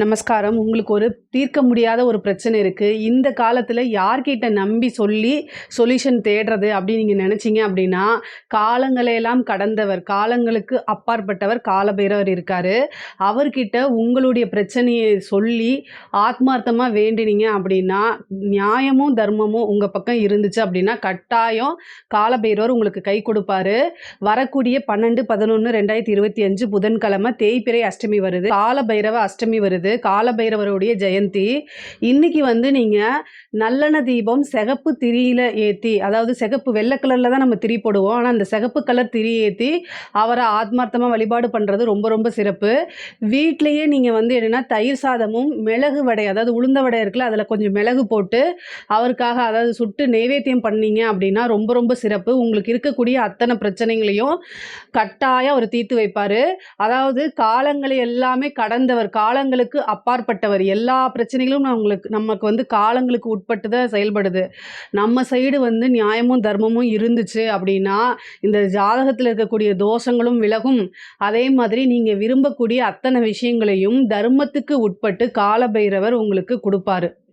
நமஸ்காரம். உங்களுக்கு ஒரு தீர்க்க முடியாத ஒரு பிரச்சனை இருக்குது இந்த காலத்தில் யார்கிட்ட நம்பி சொல்லி சொல்யூஷன் தேடுறது அப்படின்னு நீங்கள் நினச்சிங்க அப்படின்னா காலங்களையெல்லாம் கடந்தவர் காலங்களுக்கு அப்பாற்பட்டவர் காலபைரவர் இருக்கார். அவர்கிட்ட உங்களுடைய பிரச்சனையை சொல்லி ஆத்மார்த்தமாக வேண்டினீங்க அப்படின்னா நியாயமும் தர்மமும் உங்கள் பக்கம் இருந்துச்சு அப்படின்னா கட்டாயம் காலபைரவர் உங்களுக்கு கை கொடுப்பாரு. வரக்கூடிய பன்னெண்டு பதினொன்று ரெண்டாயிரத்தி இருபத்தி அஞ்சு புதன்கிழமை தேய்பிறை அஷ்டமி வருது. காலபைரவ அஷ்டமி வருது. காலபைரவருடைய ஜெயந்தி. இன்னைக்கு வந்து நீங்கள் நல்லெண்ண தீபம் சிகப்பு திரியில் ஏற்றி அதாவது சிகப்பு வெள்ளை கலரில் தான் நம்ம திரி போடுவோம். ஆனால் அந்த சிகப்பு கலர் திரி ஏற்றி அவரை ஆத்மார்த்தமாக வழிபாடு பண்ணுறது ரொம்ப ரொம்ப சிறப்பு. வீட்லேயே நீங்கள் வந்து என்னென்னா தயிர் சாதமும் மிளகு வடை அதாவது உளுந்த வடை இருக்குல்ல அதில் கொஞ்சம் மிளகு போட்டு அவருக்காக அதாவது சுட்டு நைவேத்தியம் பண்ணீங்க அப்படின்னா ரொம்ப ரொம்ப சிறப்பு. உங்களுக்கு இருக்கக்கூடிய அத்தனை பிரச்சனைகளையும் கட்டாயம் அவர் தீர்த்து வைப்பார். அதாவது காலங்களை எல்லாமே கடந்தவர் காலங்களுக்கு அப்பாற்பட்டவர். எல்லா பிரச்சனைகளும் நான் உங்களுக்கு நமக்கு வந்து காலங்களுக்கு உட்பட்டு தான் செயல்படுது. நம்ம சைடு வந்து நியாயமும் தர்மமும் இருந்துச்சு அப்படின்னா இந்த ஜாதகத்தில் இருக்கக்கூடிய தோஷங்களும் விலகும். அதே மாதிரி நீங்கள் விரும்பக்கூடிய அத்தனை விஷயங்களையும் தர்மத்துக்கு உட்பட்டு காலபைரவர் உங்களுக்கு கொடுப்பாரு.